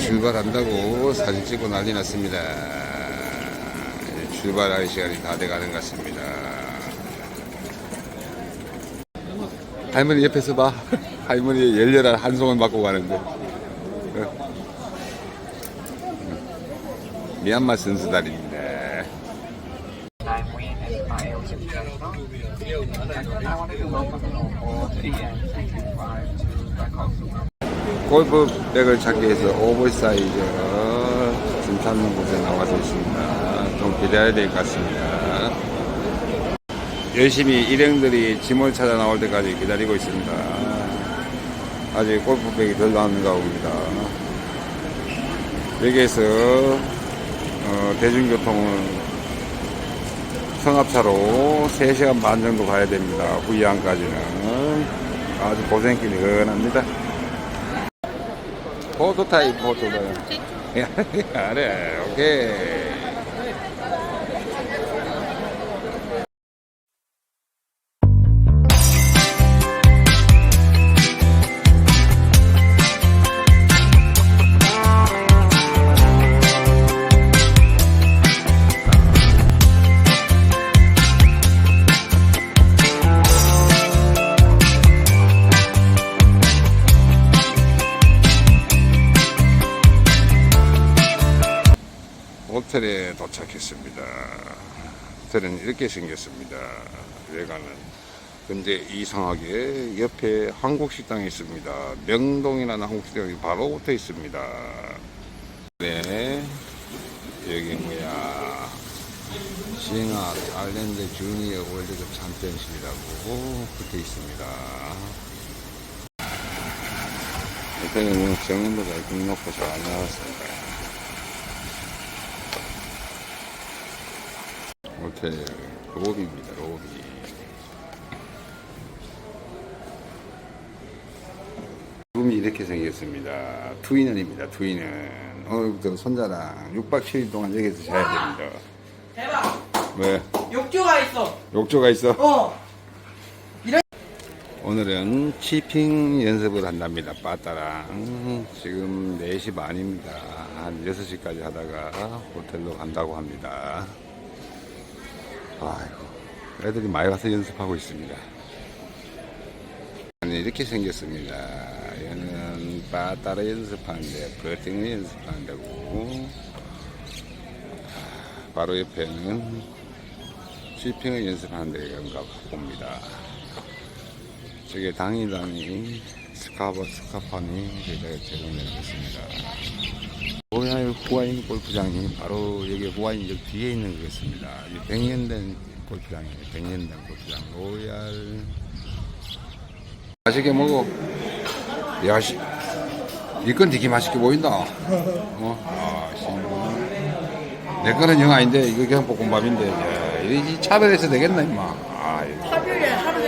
출발한다고 사진 찍고 난리 났습니다. 이제 출발할 시간이 다 돼가는 것 같습니다. 할머니 옆에서 봐. 할머니 열렬한 한송을 맞고 가는데. 어. 미얀마 선수단입니다. I'm Wayne and my age is Jennifer. And I wanted to welcome you all to the N335 to Bangkok Super. 골프 백을 찾기 위해서 오버사이즈 짐 찾는 곳에 나와서 있습니다. 좀 기다려야 될 것 같습니다. 열심히 일행들이 짐을 찾아 나올 때까지 기다리고 있습니다. 아직 골프백이 덜 나왔는가 봅니다. 여기에서 어, 대중교통은 성합차로 3시간 반 정도 가야 됩니다. 후이안까지는 아주 고생길이 흔합니다. 포토 타입 포토다. 그래, 오케이. 호텔에 도착했습니다. 호텔은 이렇게 생겼습니다. 외관은. 근데 이상하게 옆에 한국 식당이 있습니다. 명동이라는 한국 식당이 바로 붙어 있습니다. 네. 여기 뭐야. 싱하 아일랜드 주니어 월드컵 챔피언십이라고 붙어 있습니다. 좀 높고 잘 나왔습니다. 호텔 로비입니다 로비 룸이 이렇게 생겼습니다 트위넌입니다 트위넌 오늘부터 손자랑 6박 7일 동안 여기서 자야 됩니다 대박! 왜? 욕조가 있어. 욕조가 있어? 어. 오늘은 치핑 연습을 한답니다 빠따랑 지금 4시 반입니다 한 6시까지 하다가 호텔로 간다고 합니다 아이고 애들이 많이 와서 연습하고 있습니다. 이렇게 생겼습니다. 얘는 빠따라 연습하는데 버팅을 연습하는 데고 바로 옆에는 치핑을 연습하는 데가 봅니다. 저게 당이당이 스카버 스카판이 여기다가 제공되어 있습니다. 로얄 후아인 골프장이 바로 여기 후아인역 뒤에 있는 거겠습니다. 이 100년 된 골프장이에요. 100년 된 골프장. 로얄. 맛있게 먹어. 야, 씨. 이건 되게 맛있게 보인다. 어? 아, 씨. 내 거는 영 아닌데, 이거 그냥 볶음밥인데. 야, 이 차별해서 되겠나, 임마. 아, 이거. 하루에 하루